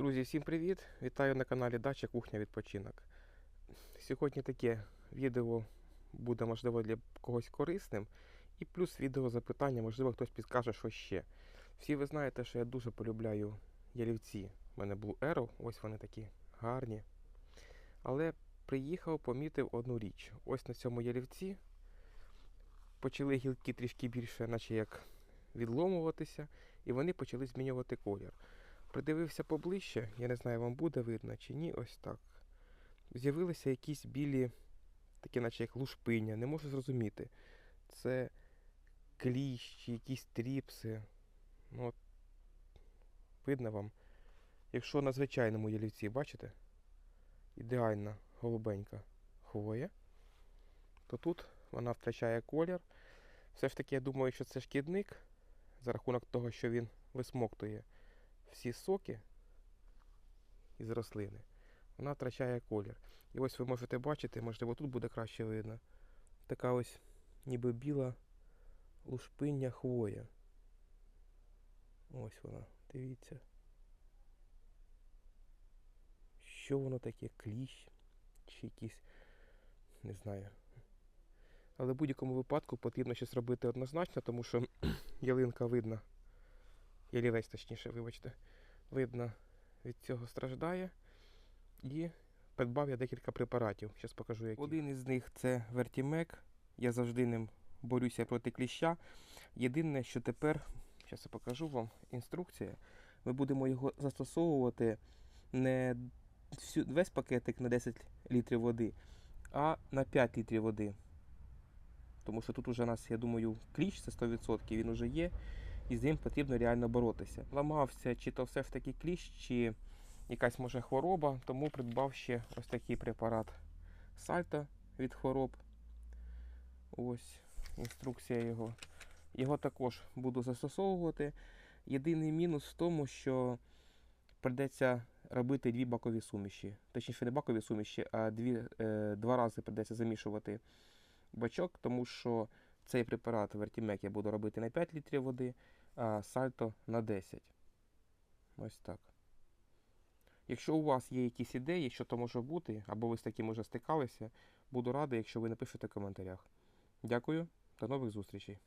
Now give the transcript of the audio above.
Друзі, всім привіт! Вітаю на каналі Дача Кухня Відпочинок. Сьогодні таке відео буде, можливо, для когось корисним. І плюс відео запитання, можливо, хтось підкаже, що ще. Всі ви знаєте, що я дуже полюбляю ялівці. У мене Blue Arrow, ось вони такі гарні. Але приїхав, помітив одну річ. Ось на цьому ялівці почали гілки трішки більше, наче як відломуватися, і вони почали змінювати колір. Придивився поближче, я не знаю, вам буде видно чи ні, ось так. З'явилися якісь білі, такі наче як лушпиня, не можу зрозуміти. Це кліщ чи якісь тріпси. Ну, от, видно вам. Якщо на звичайному ялівці, бачите? Ідеальна голубенька хвоя, то тут вона втрачає колір. Все ж таки, я думаю, що це шкідник за рахунок того, що він висмоктує всі соки із рослини, вона втрачає колір. І ось ви можете бачити, можливо, тут буде краще видно. Така ось ніби біла лушпиння хвоя. Ось вона, дивіться. Що воно таке? Кліщ чи якийсь, не знаю. Але в будь-якому випадку потрібно щось робити однозначно, тому що ялинка видна. Ялівець, точніше, вибачте, видно, від цього страждає. І придбав я декілька препаратів. Зараз покажу які. Один із них це Вертімек. Я завжди ним борюся проти кліща. Єдине, що тепер, зараз я покажу вам інструкція. Ми будемо його застосовувати не всю, весь пакетик на 10 літрів води, а на 5 літрів води. Тому що тут уже у нас, я думаю, кліщ це 100%, він уже є, і з ним потрібно реально боротися. Ламався, чи то все ж таки кліщ, чи якась може хвороба, тому придбав ще ось такий препарат сальто від хвороб. Ось інструкція його. Його також буду застосовувати. Єдиний мінус в тому, що придеться робити дві бакові суміші. Точніше, не бакові суміші, а дві, е, два рази придеться замішувати бачок, тому що цей препарат Вертімек я буду робити на 5 літрів води, а сальто на 10. Ось так. Якщо у вас є якісь ідеї, що то може бути, або ви з таким уже стикалися, буду радий, якщо ви напишете в коментарях. Дякую, до нових зустрічей.